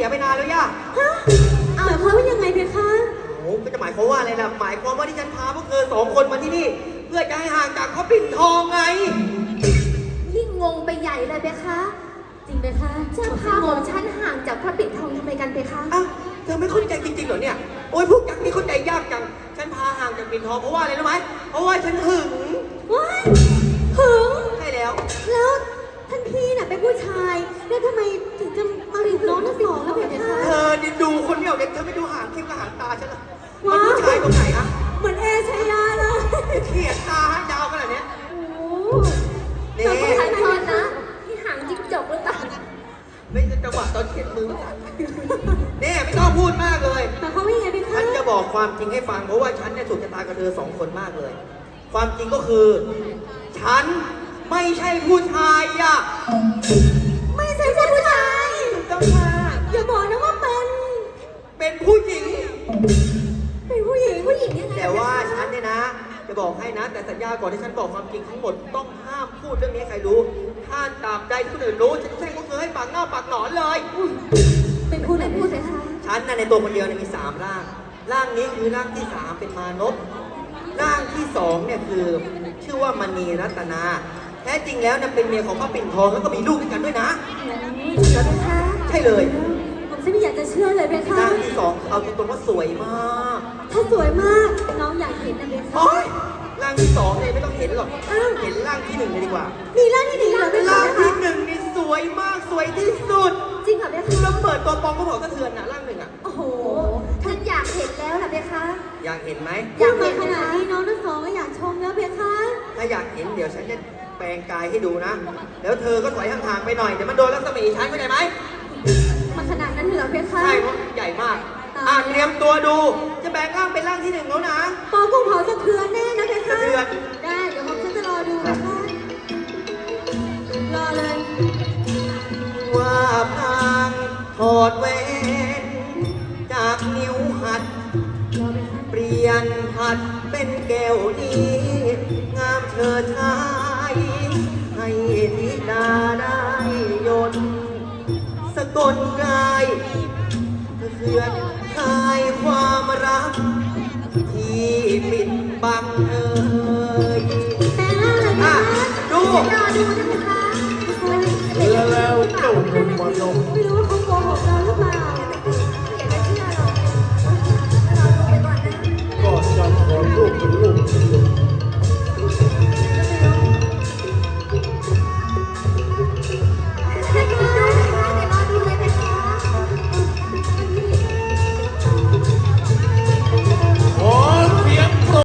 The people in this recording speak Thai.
สียไปนานแล้วย่าฮะหมายความว่ายังไงเพคะ โอ้ก็จะหมายความว่าอะไรล่ะ หมายความว่าที่ฉันพาพวกเธอสองคนมาที่นี่ เพื่อจะให้ห่างจากพระปิ่นทองไง ยิ่งงงไปใหญ่เลยเพคะ จริงเพคะจะพาของฉันห่างจากพระปิ่นทองทำไมกันเพคะ อ้าวเธอไม่เข้าใจจริงๆเหรอเนี่ย โอ้ยพวกยักษ์นี่เข้าใจยากจัง ฉันพาห่างจากปิ่นทองเพราะว่าอะไรรู้ไหมเพราะว่าฉันหึง ว้าย ดูคนเดียวเนี่ยเธอไม่ดูหางเข้มกับหางตาฉันเหรอมันผู้ชายตรงไหนอะเหมือนเอชยาเลยเขียดตาหางยาวขนาดเนี้ยโอ้นี่แต่ผู้ชายทอนนะที่หางจิ้งจกหรือเปล่าไม่ใช่จังหวะตอนเขียนมือเนี่ยไม่ต้องพูดมากเลยหมายความว่ายังไงเพคะฉันจะบอกความจริงให้ฟังเพราะว่าฉันเนี่ยถูกชะตากับเธอสองคนมากเลย ความจริงก็คือ ฉันไม่ใช่ผู้ชายอะไม่ใช่ผู้ นเนี่ยนะ จะบอกให้นะ แต่สัญญาก่อนที่ฉันบอกความจริงทั้งหมดต้องห้ามพูดเรื่องนี้ให้ใครรู้ ถ้าตราบใดที่คนอื่นรู้ฉันจะแช่งพวกเธอให้ปากเน่าปากหนอนเลย เป็นผู้ไหนไม่พูพูดดเลเลยยค่ะค่ะฉันน่ะในตัวคนเดียวเนี่ยมีสามร่าง ร่างนี้คือร่างที่สามเป็นมานพร่างที่สองเนี่ยคือชื่อว่ามณีรัตนา แท้จริงแล้วเนี่ยเป็นเมียของพระปิ่นทองแล้วก็มีลูกด้วยกันด้วยนะแล้วเพคะใช่เลย ผมฉันไม่อยากจะเชื่อเลยเพคะร่างที่สองเอาตรงๆว่าสวยมาก ถ้าสวยมากน้องอยากเห็นนะเพคะโอ๊ยร่างที่สองเนี่ยไม่ต้องเห็นหรอกอ้าวเห็นร่างที่หนึ่งเลยดีกว่า มีร่างที่หนึ่งเหรอเพคะร่างที่หนึ่งนี่สวยมากสวยที่สุด จริงเหรอเพคะแล้วเปิดตัวปองก็บอกกระเทือนนะร่างหนึ่งอะ โอ้โหฉันอยากเห็นแล้วล่ะเพคะอยากเห็นไหมอยากมาขนาดนี้น้องทั้งสองก็อยากชมแล้วเพคะถ้าอยากเห็นเดี๋ยวฉันจะแปลงกายให้ดูนะ แล้วเธอก็ถอยห่างๆไปหน่อยเดี๋ยวมันโดนรัศมีฉันเข้าใจไหมมาขนาดนั้นเหรอเพคะใช่เพราะใหญ่มากอะ เตรียมตัวดู จะแบ่งร่างเป็นร่างที่หนึ่งแล้วนะปอกุ้งเผาสะเทือนแน่นะเพคะสะเทือน ได้เดี๋ยวผมฉันจะรอดูเพคะรอเลย ว่าพลางถอดแหวนจากนิ้วหัดรอเพคะเปลี่ยนหัดเป็นแก้วนี้งามเชิดชาย ให้ธิดาได้ยนต์สกลกายเพื่อน ที่ปิดบังเอ่ยแปลงร่างเลยเพอะคะดูรอดูนะเพคะแล้วแล้ว